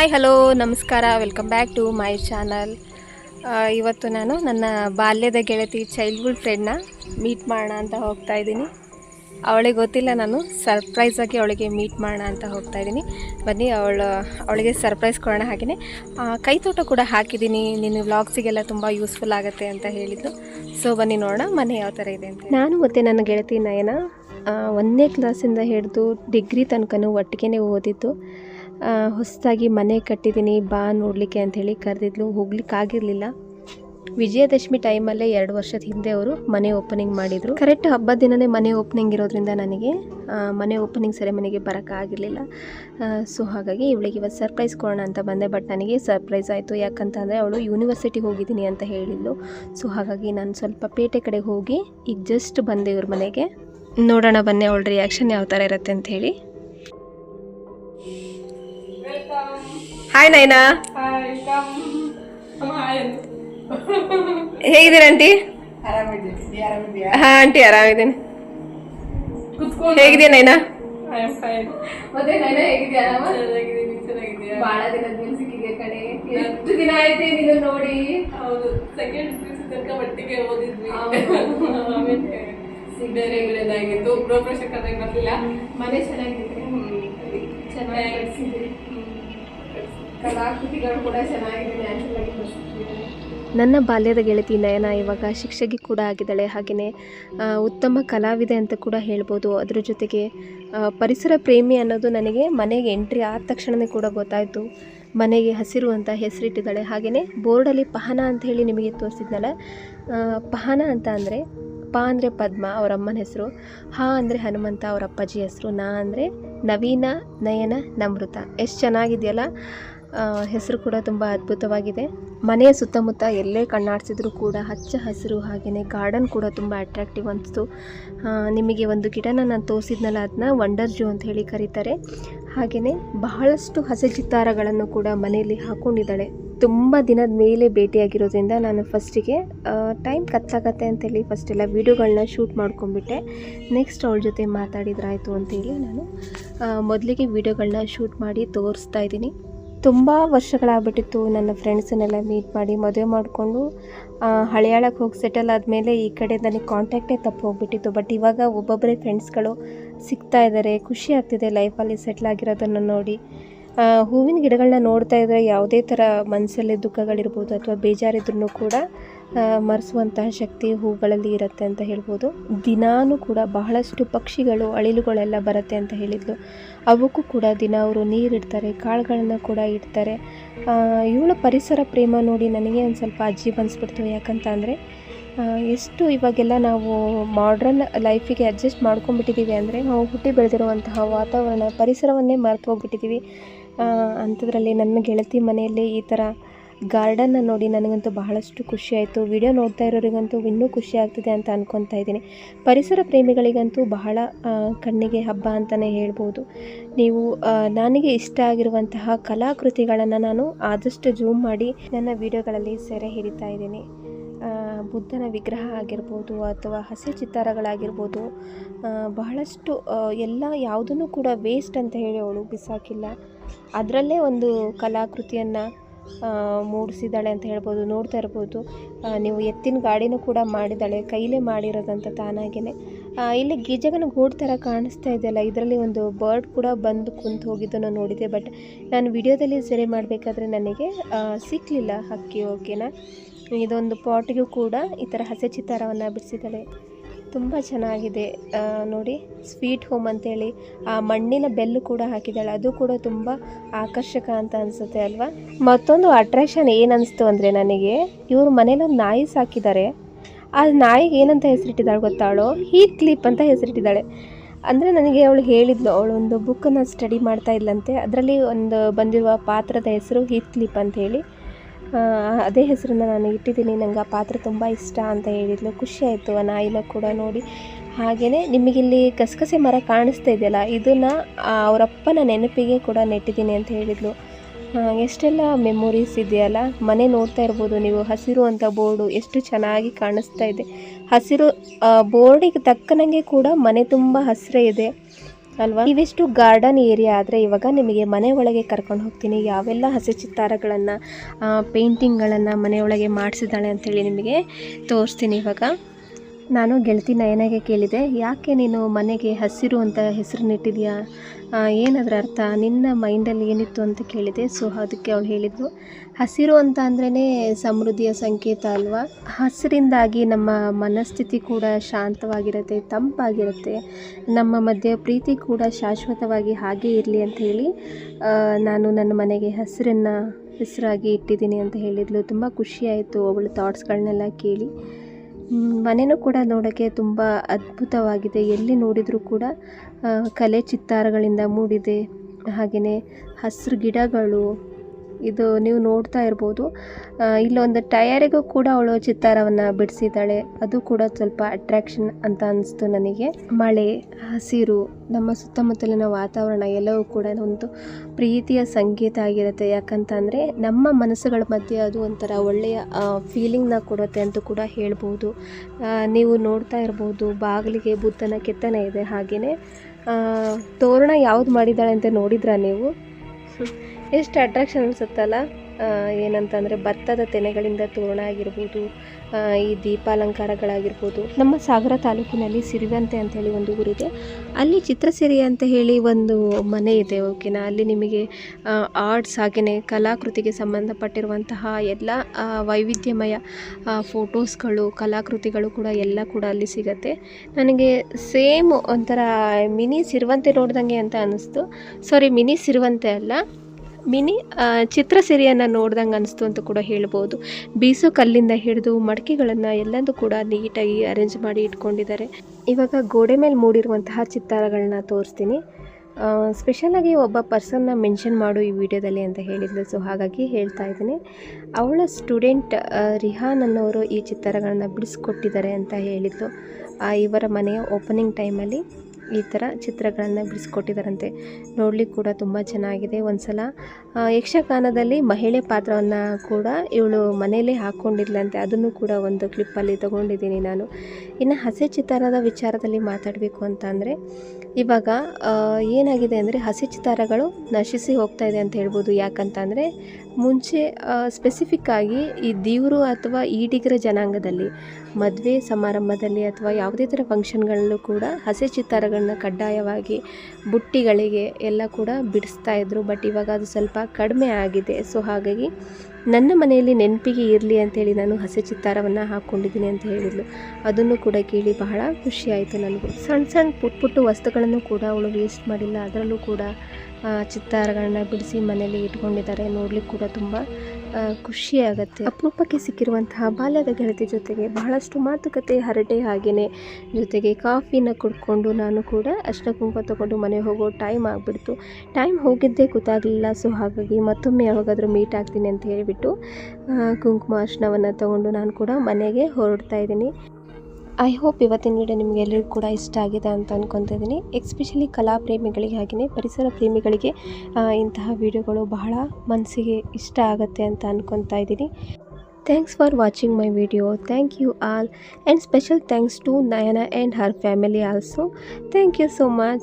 Hi hello ನಮಸ್ಕಾರ. Welcome back to my channel ಇವತ್ತು ನಾನು ನನ್ನ ಬಾಲ್ಯದ ಗೆಳತಿ ಚೈಲ್ಡ್ಹುಡ್ ಫ್ರೆಂಡ್ನ ಮೀಟ್ ಮಾಡೋಣ ಅಂತ ಹೋಗ್ತಾ ಇದ್ದೀನಿ. ಅವಳಿಗೆ ಗೊತ್ತಿಲ್ಲ ನಾನು ಸರ್ಪ್ರೈಸಾಗಿ ಅವಳಿಗೆ ಮೀಟ್ ಮಾಡೋಣ ಅಂತ ಹೋಗ್ತಾ ಇದ್ದೀನಿ. ಬನ್ನಿ, ಅವಳು, ಅವಳಿಗೆ ಸರ್ಪ್ರೈಸ್ ಕೊಡೋಣ ಹಾಗೆಯೇ ಕೈತೋಟ ಕೂಡ ಹಾಕಿದ್ದೀನಿ. ನಿನ್ನ ವ್ಲಾಗ್ಸಿಗೆಲ್ಲ ತುಂಬ ಯೂಸ್ಫುಲ್ ಆಗುತ್ತೆ ಅಂತ ಹೇಳಿದ್ದು. ಸೊ ಬನ್ನಿ ನೋಡೋಣ, ಮನೆ ಯಾವ ಥರ ಇದೆ ಅಂತ ನಾನು ಮತ್ತು ನನ್ನ ಗೆಳತಿ ನಯನ ಒಂದನೇ ಕ್ಲಾಸಿಂದ ಹಿಡಿದು ಡಿಗ್ರಿ ತನಕನೂ ಒಟ್ಟಿಗೆ ಓದಿದ್ದು. ಹೊಸದಾಗಿ ಮನೆ ಕಟ್ಟಿದ್ದೀನಿ, ಬಾ ನೋಡಲಿಕ್ಕೆ ಅಂಥೇಳಿ ಕರೆದಿದ್ಲು. ಹೋಗ್ಲಿಕ್ಕಾಗಿರಲಿಲ್ಲ ವಿಜಯದಶಮಿ ಟೈಮಲ್ಲೇ ಎರಡು ವರ್ಷದ ಹಿಂದೆ ಅವರು ಮನೆ ಓಪನಿಂಗ್ ಮಾಡಿದರು. ಕರೆಕ್ಟ್ ಹಬ್ಬದ ದಿನನೇ ಮನೆ ಓಪನಿಂಗ್ ಇರೋದ್ರಿಂದ ನನಗೆ ಮನೆ ಓಪನಿಂಗ್ ಸೆರೆಮನಿಗೆ ಬರೋಕ್ಕಾಗಿರಲಿಲ್ಲ ಸೊ ಹಾಗಾಗಿ ಇವಳಿಗೆ ಇವತ್ತು ಸರ್ಪ್ರೈಸ್ ಕೊಡೋಣ ಅಂತ ಬಂದೆ, ಬಟ್ ನನಗೆ ಸರ್ಪ್ರೈಸ್ ಆಯಿತು. ಯಾಕಂತಂದರೆ ಅವಳು ಯೂನಿವರ್ಸಿಟಿಗೆ ಹೋಗಿದ್ದೀನಿ ಅಂತ ಹೇಳಿದ್ಲು. ಸೊ ಹಾಗಾಗಿ ನಾನು ಸ್ವಲ್ಪ ಪೇಟೆ ಕಡೆ ಹೋಗಿ ಈಗ ಜಸ್ಟ್ ಬಂದೆ ಇವ್ರ ಮನೆಗೆ. ನೋಡೋಣ ಬನ್ನಿ ಅವಳ ರಿಯಾಕ್ಷನ್ ಯಾವ ಥರ ಇರುತ್ತೆ ಅಂತ ಹೇಳಿ ಹಾಯ್ ನೈನಾ ಹೇಗಿದ್ದೀರ ಆಂಟಿ? ಹಾ ಆಂಟಿ ಆರಾಮಿದ್ದೀನಿ. ಹೇಗಿದೆಯಾ ನೈನಾ? ಮತ್ತೆ ನೈನಾ ಹೇಗಿದ್ಯಾ ಬಹಳ ದಿನದ ಮೇಲೆ ಸಿಕ್ಕಿದೆ ಕಣೆ? ಎಷ್ಟು ದಿನ ಆಯ್ತು ನೀನು ನೋಡಿ? ಹೌದು ಸೆಕೆಂಡ್ ಪಿ ತನಕ ಒಟ್ಟಿಗೆ ಓದಿದ್ವಿ. ಆಮೇಲೆ ಬೇರೆ ಬೇರೆದಾಗಿತ್ತು. ಗೃಹಪ್ರವೇಶಕ್ಕೆ ಅದಾಗ ಬರ್ಲಿಲ್ಲ. ಮನೆ ಚೆನ್ನಾಗಿದೆ ಚೆನ್ನಾಗಿ ನನ್ನ ಬಾಲ್ಯದ ಗೆಳತಿ ನಯನ ಇವಾಗ ಶಿಕ್ಷಕಿ ಕೂಡ ಆಗಿದ್ದಾಳೆ. ಹಾಗೆಯೇ ಉತ್ತಮ ಕಲಾವಿದೆ ಅಂತ ಕೂಡ ಹೇಳ್ಬೋದು. ಅದ್ರ ಜೊತೆಗೆ ಪರಿಸರ ಪ್ರೇಮಿ ಅನ್ನೋದು ನನಗೆ ಮನೆಗೆ ಎಂಟ್ರಿ ಆದ ತಕ್ಷಣವೇ ಕೂಡ ಗೊತ್ತಾಯಿತು. ಮನೆಗೆ ಹಸಿರು ಅಂತ ಹೆಸರಿಟ್ಟಿದ್ದಾಳೆ. ಹಾಗೆಯೇ, ಬೋರ್ಡಲ್ಲಿ ಪಹನ ಅಂತ ಹೇಳಿ ನಿಮಗೆ ತೋರಿಸಿದ್ನಲ್ಲ ಪಹನ ಅಂತ ಅಂದರೆ ಪ ಅಂದರೆ ಪದ್ಮ, ಅವರ ಅಮ್ಮನ ಹೆಸರು. ಹಾ ಅಂದರೆ ಹನುಮಂತ, ಅವರ ಅಪ್ಪಾಜಿ ಹೆಸರು. ನಾ ಅಂದರೆ ನವೀನ, ನಯನ, ನಮೃತ. ಎಷ್ಟು ಚೆನ್ನಾಗಿದೆಯಲ್ಲ. ಹೆಸರು ಕೂಡ ತುಂಬ ಅದ್ಭುತವಾಗಿದೆ. ಮನೆಯ ಸುತ್ತಮುತ್ತ ಎಲ್ಲೇ ಕಣ್ಣಾಡಿಸಿದ್ರು ಕೂಡ ಹಚ್ಚ ಹಸಿರು ಹಾಗೆಯೇ ಗಾರ್ಡನ್ ಕೂಡ ತುಂಬ ಅಟ್ರಾಕ್ಟಿವ್ ಅನಿಸ್ತು. ನಿಮಗೆ ಒಂದು ಗಿಡನ ನಾನು ತೋರಿಸಿದ್ನಲ್ಲ ಅದನ್ನ ವಂಡರ್ ಜೂ ಅಂತ ಹೇಳಿ ಕರೀತಾರೆ. ಹಾಗೆಯೇ ಬಹಳಷ್ಟು ಹಸಿ ಚಿತ್ತಾರಗಳನ್ನು ಕೂಡ ಮನೆಯಲ್ಲಿ ಹಾಕ್ಕೊಂಡಿದ್ದಾಳೆ ತುಂಬ ದಿನದ ಮೇಲೆ ಭೇಟಿಯಾಗಿರೋದ್ರಿಂದ ನಾನು ಫಸ್ಟಿಗೆ ಟೈಮ್ ಕತ್ತಾಗತ್ತೆ ಅಂತೇಳಿ ಫಸ್ಟೆಲ್ಲ ವೀಡಿಯೋಗಳನ್ನ ಶೂಟ್ ಮಾಡ್ಕೊಂಡ್ಬಿಟ್ಟೆ. ನೆಕ್ಸ್ಟ್ ಅವಳ ಜೊತೆ ಮಾತಾಡಿದ್ರಾಯಿತು ಅಂತೇಳಿ ನಾನು ಮೊದಲಿಗೆ ವೀಡಿಯೋಗಳನ್ನ ಶೂಟ್ ಮಾಡಿ ತೋರಿಸ್ತಾ ಇದ್ದೀನಿ. ತುಂಬ ವರ್ಷಗಳಾಗ್ಬಿಟ್ಟಿತ್ತು ನನ್ನ ಫ್ರೆಂಡ್ಸನ್ನೆಲ್ಲ ಮೀಟ್ ಮಾಡಿ, ಮದುವೆ ಮಾಡಿಕೊಂಡು. ಹಳೆಯಾಳಕ್ಕೆ ಹೋಗಿ ಸೆಟಲ್ ಆದಮೇಲೆ ಈ ಕಡೆ ನನಗೆ ಕಾಂಟ್ಯಾಕ್ಟೇ ತಪ್ಪು ಹೋಗ್ಬಿಟ್ಟಿತ್ತು ಬಟ್ ಇವಾಗ ಒಬ್ಬೊಬ್ಬರೇ ಫ್ರೆಂಡ್ಸ್ಗಳು ಸಿಗ್ತಾ ಇದ್ದಾರೆ ಖುಷಿ ಆಗ್ತಿದೆ ಲೈಫಲ್ಲಿ ಸೆಟ್ಲ್ ಆಗಿರೋದನ್ನು ನೋಡಿ. ಹೂವಿನ ಗಿಡಗಳನ್ನ ನೋಡ್ತಾ ಇದ್ದರೆ ಯಾವುದೇ ಥರ ಮನಸ್ಸಲ್ಲಿ ದುಃಖಗಳಿರ್ಬೋದು ಅಥವಾ ಬೇಜಾರಿದ್ರೂ ಕೂಡ ಮರೆಸುವಂತಹ ಶಕ್ತಿ ಹೂಗಳಲ್ಲಿ ಇರುತ್ತೆ ಅಂತ ಹೇಳ್ಬೋದು. ದಿನಾನೂ ಕೂಡ ಬಹಳಷ್ಟು ಪಕ್ಷಿಗಳು, ಅಳಿಲುಗಳೆಲ್ಲ ಬರುತ್ತೆ ಅಂತ ಹೇಳಿದ್ಲು. ಅವಕ್ಕೂ ಕೂಡ ದಿನ ಅವರು ನೀರಿಡ್ತಾರೆ ಕಾಳುಗಳನ್ನ ಕೂಡ ಇಡ್ತಾರೆ. ಇವಳ ಪರಿಸರ ಪ್ರೇಮ ನೋಡಿ ನನಗೆ ಒಂದು ಸ್ವಲ್ಪ ಅಜ್ಜಿ ಅನಿಸ್ಬಿಡ್ತು ಯಾಕಂತ ಅಂದರೆ ಎಷ್ಟು ಇವಾಗೆಲ್ಲ ನಾವು ಮಾಡ್ರನ್ ಲೈಫಿಗೆ ಅಡ್ಜಸ್ಟ್ ಮಾಡ್ಕೊಂಡ್ಬಿಟ್ಟಿದ್ದೀವಿ ಅಂದರೆ, ನಾವು ಹುಟ್ಟಿ ಬೆಳೆದಿರುವಂತಹ ವಾತಾವರಣ, ಪರಿಸರವನ್ನೇ ಮರೆತು ಹೋಗ್ಬಿಟ್ಟಿದ್ದೀವಿ ಅಂಥದ್ರಲ್ಲಿ ನನ್ನ ಗೆಳತಿ ಮನೆಯಲ್ಲಿ ಈ ಥರ ಗಾರ್ಡನ್ನ ನೋಡಿ ನನಗಂತೂ ಬಹಳಷ್ಟು ಖುಷಿ ಆಯಿತು. ವಿಡಿಯೋ ನೋಡ್ತಾ ಇರೋರಿಗಂತೂ ಇನ್ನೂ ಖುಷಿ ಆಗ್ತಿದೆ ಅಂತ ಅನ್ಕೊತಾ ಇದ್ದೀನಿ. ಪರಿಸರ ಪ್ರೇಮಿಗಳಿಗಂತೂ ಬಹಳ ಕಣ್ಣಿಗೆ ಹಬ್ಬ ಅಂತಲೇ ಹೇಳ್ಬೋದು. ನೀವು ನನಗೆ ಇಷ್ಟ ಆಗಿರುವಂತಹ ಕಲಾಕೃತಿಗಳನ್ನು ನಾನು ಆದಷ್ಟು ಜೂಮ್ ಮಾಡಿ ನನ್ನ ವಿಡಿಯೋಗಳಲ್ಲಿ ಸೆರೆ ಹಿಡಿತಾ ಇದ್ದೀನಿ. ಬುದ್ಧನ ವಿಗ್ರಹ ಆಗಿರ್ಬೋದು ಅಥವಾ ಹಸಿ ಚಿತ್ತಾರಗಳಾಗಿರ್ಬೋದು ಬಹಳಷ್ಟು ಎಲ್ಲ ಯಾವುದನ್ನು ಕೂಡ ವೇಸ್ಟ್ ಅಂತ ಹೇಳಿ ಅವಳು ಬಿಸಾಕಿಲ್ಲ. ಅದರಲ್ಲೇ ಒಂದು ಕಲಾಕೃತಿಯನ್ನು ಮೂಡಿಸಿದ್ದಾಳೆ ಅಂತ ಹೇಳ್ಬೋದು, ನೋಡ್ತಾ ಇರ್ಬೋದು. ನೀವು ಎತ್ತಿನ ಗಾಡಿನೂ ಕೂಡ ಮಾಡಿದ್ದಾಳೆ, ಕೈಲೇ ಮಾಡಿರೋದಂತ ತಾನಾಗೇ ಇಲ್ಲಿ ಗೀಜಗನ ಗೂಡು ಥರ ಕಾಣಿಸ್ತಾ ಇದೆಯಲ್ಲ ಇದರಲ್ಲಿ ಒಂದು ಬರ್ಡ್ ಕೂಡ ಬಂದು ಕುಂತು ಹೋಗಿದ್ದನ್ನು ನೋಡಿದೆ ಬಟ್ ನಾನು ವಿಡಿಯೋದಲ್ಲಿ ಸೆರೆ ಮಾಡಬೇಕಾದ್ರೆ ನನಗೆ ಸಿಕ್ಕಲಿಲ್ಲ ಹಕ್ಕಿ ಓಕೆನಾ ಇದೊಂದು ಪಾಟಿಗೂ ಕೂಡ ಈ ಥರ ಹಸೆ ಚಿತ್ತಾರವನ್ನು ಬಿಡಿಸಿದ್ದಾಳೆ. ತುಂಬ ಚೆನ್ನಾಗಿದೆ. ನೋಡಿ, ಸ್ವೀಟ್ ಹೋಮ್ ಅಂತೇಳಿ ಆ ಮಣ್ಣಿನ ಬೆಲ್ಲು ಕೂಡ ಹಾಕಿದ್ದಾಳೆ. ಅದು ಕೂಡ ತುಂಬ ಆಕರ್ಷಕ ಅಂತ ಅನಿಸುತ್ತೆ ಅಲ್ವಾ? ಮತ್ತೊಂದು ಅಟ್ರಾಕ್ಷನ್ ಏನು ಅನಿಸ್ತು ಅಂದರೆ ನನಗೆ, ಇವ್ರ ಮನೇಲಿ ಒಂದು ನಾಯಿ ಸಾಕಿದ್ದಾರೆ. ಆ ನಾಯಿಗೆ ಏನಂತ ಹೆಸರಿಟ್ಟಿದ್ದಾಳೆ ಗೊತ್ತಾಳೋ? ಹೀಟ್ ಕ್ಲಿಪ್ ಅಂತ ಹೆಸರಿಟ್ಟಿದ್ದಾಳೆ. ಅಂದರೆ ನನಗೆ ಅವಳು ಹೇಳಿದ್ಲು, ಅವಳು ಒಂದು ಬುಕ್ಕನ್ನು ಸ್ಟಡಿ ಮಾಡ್ತಾ ಇದ್ಲಂತೆ. ಅದರಲ್ಲಿ ಒಂದು ಬಂದಿರುವ ಪಾತ್ರದ ಹೆಸರು ಹೀಟ್ ಕ್ಲಿಪ್ ಅಂತ ಹೇಳಿ. ಅದೇ ಹೆಸರನ್ನು ನಾನು ಇಟ್ಟಿದ್ದೀನಿ. ನಂಗೆ ಆ ಪಾತ್ರ ತುಂಬ ಇಷ್ಟ ಅಂತ ಹೇಳಿದ್ಲು. ಖುಷಿ ಆಯಿತು. ಆ ನಾಯಿನ ಕೂಡ ನೋಡಿ. ಹಾಗೆಯೇ ನಿಮಗಿಲ್ಲಿ ಗಸಗಸೆ ಮರ ಕಾಣಿಸ್ತಾ ಇದೆಯಲ್ಲ, ಇದನ್ನು ಅವರಪ್ಪನ ನೆನಪಿಗೆ ಕೂಡ ನೆಟ್ಟಿದ್ದೀನಿ ಅಂತ ಹೇಳಿದ್ಲು. ಎಷ್ಟೆಲ್ಲ ಮೆಮೊರೀಸ್ ಇದೆಯಲ್ಲ. ಮನೆ ನೋಡ್ತಾ ಇರ್ಬೋದು ನೀವು. ಹಸಿರು ಅಂತ ಬೋರ್ಡು ಎಷ್ಟು ಚೆನ್ನಾಗಿ ಕಾಣಿಸ್ತಾ ಇದೆ. ಹಸಿರು ಬೋರ್ಡಿಗೆ ತಕ್ಕನಂಗೆ ಕೂಡ ಮನೆ ತುಂಬ ಹಸಿರೇ ಇದೆ. ಅಲ್ವಾ? ಇವಿಷ್ಟು ಗಾರ್ಡನ್ ಏರಿಯಾ ಆದರೆ ಇವಾಗ ನಿಮಗೆ ಮನೆ ಒಳಗೆ ಕರ್ಕೊಂಡು ಹೋಗ್ತೀನಿ. ಯಾವೆಲ್ಲ ಹಸಿ ಚಿತ್ತಾರಗಳನ್ನು ಪೇಂಟಿಂಗ್ಗಳನ್ನು ಮನೆಯೊಳಗೆ ಮಾಡಿಸಿದ್ದಾಳೆ ಅಂಥೇಳಿ ನಿಮಗೆ ತೋರಿಸ್ತೀನಿ ಇವಾಗ. ನಾನು ಗೆಳತಿ ನಯನಾಗೆ ಕೇಳಿದೆ, ಯಾಕೆ ನೀನು ಮನೆಗೆ ಹಸಿರು ಅಂತ ಹೆಸರನ್ನಿಟ್ಟಿದೆಯಾ ಏನದರ ಅರ್ಥ? ನಿನ್ನ ಮೈಂಡಲ್ಲಿ ಏನಿತ್ತು ಅಂತ ಕೇಳಿದೆ. ಸೊ, ಅದಕ್ಕೆ ಅವಳು ಹೇಳಿದ್ರು ಹಸಿರು ಅಂತ ಅಂದ್ರೇ ಸಮೃದ್ಧಿಯ ಸಂಕೇತ ಅಲ್ವಾ? ಹಸಿರಿಂದಾಗಿ ನಮ್ಮ ಮನಸ್ಥಿತಿ ಕೂಡ ಶಾಂತವಾಗಿರುತ್ತೆ, ತಂಪಾಗಿರುತ್ತೆ. ನಮ್ಮ ಮಧ್ಯೆ ಪ್ರೀತಿ ಕೂಡ ಶಾಶ್ವತವಾಗಿ ಹಾಗೇ ಇರಲಿ ಅಂತ ಹೇಳಿ ನಾನು ನನ್ನ ಮನೆಗೆ ಹಸಿರನ್ನು, ಹೆಸರಾಗಿ ಇಟ್ಟಿದ್ದೀನಿ ಅಂತ ಹೇಳಿದ್ಲು. ತುಂಬ ಖುಷಿಯಾಯಿತು ಅವಳ ಥಾಟ್ಸ್ಗಳನ್ನೆಲ್ಲ ಕೇಳಿ. ಮನೆಯೂ ಕೂಡ ನೋಡೋಕ್ಕೆ ತುಂಬ ಅದ್ಭುತವಾಗಿದೆ. ಎಲ್ಲಿ ನೋಡಿದರೂ ಕೂಡ ಕಲೆ ಚಿತ್ತಾರಗಳಿಂದ ಮೂಡಿದೆ. ಹಾಗೆಯೇ ಹಸಿರು ಗಿಡಗಳು ಇದು ನೀವು ನೋಡ್ತಾ ಇರ್ಬೋದು. ಇಲ್ಲೊಂದು ಟಯರಿಗೂ ಕೂಡ ಅವಳು ಚಿತ್ತಾರವನ್ನು ಬಿಡಿಸಿದ್ದಾಳೆ. ಅದು ಕೂಡ ಸ್ವಲ್ಪ ಅಟ್ರಾಕ್ಷನ್ ಅಂತ ಅನಿಸ್ತು ನನಗೆ. ಮಳೆ, ಹಸಿರು, ನಮ್ಮ ಸುತ್ತಮುತ್ತಲಿನ ವಾತಾವರಣ ಎಲ್ಲವೂ ಕೂಡ ಒಂದು ಪ್ರೀತಿಯ ಸಂಗೀತ ಆಗಿರುತ್ತೆ. ಯಾಕಂತಂದರೆ ನಮ್ಮ ಮನಸ್ಸುಗಳ ಮಧ್ಯೆ ಅದು ಒಂಥರ ಒಳ್ಳೆಯ ಫೀಲಿಂಗ್ನ ಕೊಡುತ್ತೆ ಅಂತ ಕೂಡ ಹೇಳ್ಬೋದು. ನೀವು ನೋಡ್ತಾ ಇರ್ಬೋದು, ಬಾಗಿಲಿಗೆ ಬುದ್ಧನ ಕೆತ್ತನೆ ಇದೆ ಹಾಗೆಯೇ ತೋರಣ ಯಾವ್ದು ಮಾಡಿದ್ದಾಳೆ ಅಂತ ನೋಡಿದ್ರಾ ನೀವು? ಎಷ್ಟು ಅಟ್ರಾಕ್ಷನ್ ಅನಿಸುತ್ತಲ್ಲ? ಏನಂತಂದರೆ ಭತ್ತದ ತೆನೆಗಳಿಂದ ತೋರಣ ಆಗಿರ್ಬೋದು ಈ ದೀಪಾಲಂಕಾರಗಳಾಗಿರ್ಬೋದು. ನಮ್ಮ ಸಾಗರ ತಾಲೂಕಿನಲ್ಲಿ ಸಿರಿವಂತೆ ಅಂತೇಳಿ ಒಂದು ಊರಿದೆ. ಅಲ್ಲಿ ಚಿತ್ರಸಿರಿ ಅಂತ ಹೇಳಿ ಒಂದು ಮನೆ ಇದೆ, ಓಕೆನಾ? ಅಲ್ಲಿ ನಿಮಗೆ ಆರ್ಟ್ಸ್ ಹಾಗೆಯೇ ಕಲಾಕೃತಿಗೆ ಸಂಬಂಧಪಟ್ಟಿರುವಂತಹ ಎಲ್ಲ ವೈವಿಧ್ಯಮಯ ಫೋಟೋಸ್ಗಳು, ಕಲಾಕೃತಿಗಳು ಕೂಡ ಎಲ್ಲ ಕೂಡ ಅಲ್ಲಿ ಸಿಗತ್ತೆ. ನನಗೆ ಸೇಮ್ ಒಂಥರ, ಮಿನಿ ಸಿರಿವಂತೆ ನೋಡ್ದಂಗೆ ಅಂತ ಅನ್ನಿಸ್ತು ಸಾರಿ ಮಿನಿ ಸಿರಿವಂತೆ ಅಲ್ಲ. ಮಿನಿ ಚಿತ್ರಸಿರಿಯನ್ನು ನೋಡ್ದಂಗೆ ಅನಿಸ್ತು ಅಂತ ಕೂಡ ಹೇಳ್ಬೋದು. ಬೀಸೋ ಕಲ್ಲಿಂದ ಹಿಡಿದು ಮಡಕೆಗಳನ್ನು ಎಲ್ಲದೂ ಕೂಡ ನೀಟಾಗಿ ಅರೇಂಜ್ ಮಾಡಿ ಇಟ್ಕೊಂಡಿದ್ದಾರೆ. ಇವಾಗ ಗೋಡೆ ಮೇಲೆ ಮೂಡಿರುವಂತಹ ಚಿತ್ತಾರಗಳನ್ನ ತೋರಿಸ್ತೀನಿ. ಸ್ಪೆಷಲಾಗಿ ಒಬ್ಬ ಪರ್ಸನ್ನ ಮೆನ್ಷನ್ ಮಾಡು ಈ ವಿಡಿಯೋದಲ್ಲಿ ಅಂತ ಹೇಳಿದ್ಲು. ಸೊ ಹಾಗಾಗಿ ಹೇಳ್ತಾ ಇದ್ದೀನಿ. ಅವಳ ಸ್ಟೂಡೆಂಟ್ ರಿಹಾನ್ ಅನ್ನೋರು ಈ ಚಿತ್ತಾರಗಳನ್ನು ಬಿಡಿಸ್ಕೊಟ್ಟಿದ್ದಾರೆ ಅಂತ ಹೇಳಿದ್ದು. ಆ, ಇವರ ಮನೆಯ ಓಪನಿಂಗ್ ಟೈಮಲ್ಲಿ ಈ ಥರ ಚಿತ್ರಗಳನ್ನು ಬಿಡಿಸ್ಕೊಟ್ಟಿದ್ದಾರಂತೆ. ನೋಡಲಿಕ್ಕೆ ಕೂಡ ತುಂಬ ಚೆನ್ನಾಗಿದೆ ಒಂದು ಸಲ ಯಕ್ಷಗಾನದಲ್ಲಿ ಮಹಿಳೆ ಪಾತ್ರವನ್ನು ಕೂಡ ಇವಳು ಮನೆಯಲ್ಲೇ ಹಾಕ್ಕೊಂಡಿದ್ಲಂತೆ ಅದನ್ನು ಕೂಡ ಒಂದು ಕ್ಲಿಪ್ಪಲ್ಲಿ ತೊಗೊಂಡಿದ್ದೀನಿ ನಾನು. ಇನ್ನು ಹಸೆ ಚಿತ್ತಾರದ ವಿಚಾರದಲ್ಲಿ ಮಾತಾಡಬೇಕು ಅಂತ ಅಂದರೆ, ಇವಾಗ ಏನಾಗಿದೆ ಅಂದರೆ ಹಸಿ ಚಿತ್ತಾರಗಳು ನಶಿಸಿ ಹೋಗ್ತಾ ಇದೆ ಅಂತ ಹೇಳ್ಬೋದು. ಯಾಕಂತಂದರೆ ಮುಂಚೆ ಸ್ಪೆಸಿಫಿಕ್ ಆಗಿ ಈ ದೇವರು ಅಥವಾ ಈಡಿಗರ ಜನಾಂಗದಲ್ಲಿ ಮದುವೆ ಸಮಾರಂಭದಲ್ಲಿ ಅಥವಾ ಯಾವುದೇ ಥರ ಫಂಕ್ಷನ್ಗಳಲ್ಲೂ ಕೂಡ ಹಸೆ ಚಿತ್ತಾರಗಳನ್ನ ಕಡ್ಡಾಯವಾಗಿ ಬುಟ್ಟಿಗಳಿಗೆ ಎಲ್ಲ ಕೂಡ ಬಿಡಿಸ್ತಾ ಇದ್ದರು ಬಟ್ ಇವಾಗ ಅದು ಸ್ವಲ್ಪ ಕಡಿಮೆ ಆಗಿದೆ. ಸೊ ಹಾಗಾಗಿ ನನ್ನ ಮನೆಯಲ್ಲಿ ನೆನಪಿಗೆ ಇರಲಿ ಅಂತೇಳಿ ನಾನು ಹಸೆ ಚಿತ್ತಾರವನ್ನು ಹಾಕ್ಕೊಂಡಿದ್ದೀನಿ ಅಂತ ಹೇಳಿದ್ಲು. ಅದನ್ನು ಕೂಡ ಕೇಳಿ ಬಹಳ ಖುಷಿಯಾಯಿತು ನನಗೂ. ಸಣ್ಣ ಸಣ್ಣ ಪುಟ್ಟ ಪುಟ್ಟ ವಸ್ತುಗಳನ್ನು ಕೂಡ ಅವಳು ವೇಸ್ಟ್ ಮಾಡಿಲ್ಲ. ಅದರಲ್ಲೂ ಕೂಡ ಚಿತ್ತಾರಗಳನ್ನ ಬಿಡಿಸಿ ಮನೆಯಲ್ಲಿ ಇಟ್ಕೊಂಡಿದ್ದಾರೆ. ನೋಡಲಿಕ್ಕೆ ಕೂಡ ತುಂಬ ಖುಷಿ ಆಗುತ್ತೆ ಅಪರೂಪಕ್ಕೆ ಸಿಕ್ಕಿರುವಂತಹ ಬಾಲ್ಯದ ಗೆಳತಿ ಜೊತೆಗೆ ಬಹಳಷ್ಟು ಮಾತುಕತೆ ಹರಟೆ ಹಾಗೆಯೇ ಜೊತೆಗೆ ಕಾಫಿನ ಕುಡ್ಕೊಂಡು ನಾನು ಕೂಡ ಅಷ್ಟ ಕುಂಕುಮ ತಗೊಂಡು ಮನೆ ಹೋಗೋ ಟೈಮ್ ಆಗಿಬಿಡ್ತು. ಟೈಮ್ ಹೋಗಿದ್ದೇ ಗೊತ್ತಾಗಲಿಲ್ಲ ಸೊ ಹಾಗಾಗಿ ಮತ್ತೊಮ್ಮೆ ಯಾವಾಗಾದರೂ ಮೀಟ್ ಆಗ್ತೀನಿ ಅಂತ ಹೇಳಿಬಿಟ್ಟು ಕುಂಕುಮ ಅರ್ಶನವನ್ನು ತಗೊಂಡು ನಾನು ಕೂಡ ಮನೆಗೆ ಹೊರಡ್ತಾ ಇದ್ದೀನಿ. ಐ ಹೋಪ್ ಇವತ್ತಿನ ವಿಡಿಯೋ ನಿಮಗೆ ಎಲ್ಲರಿಗೂ ಕೂಡ ಇಷ್ಟ ಆಗಿದೆ ಅಂತ ಅನ್ಕೊತಾ ಇದ್ದೀನಿ. ಎಕ್ಸ್ಪೆಷಲಿ ಕಲಾ ಪ್ರೇಮಿಗಳಿಗೆ ಹಾಗೆಯೇ ಪರಿಸರ ಪ್ರೇಮಿಗಳಿಗೆ ಇಂತಹ ವಿಡಿಯೋಗಳು ಬಹಳ ಮನಸ್ಸಿಗೆ ಇಷ್ಟ ಆಗುತ್ತೆ ಅಂತ ಅಂದ್ಕೊತಾ ಇದ್ದೀನಿ. Thanks for watching my video thank you all and special thanks to Nayana and her family also thank you so much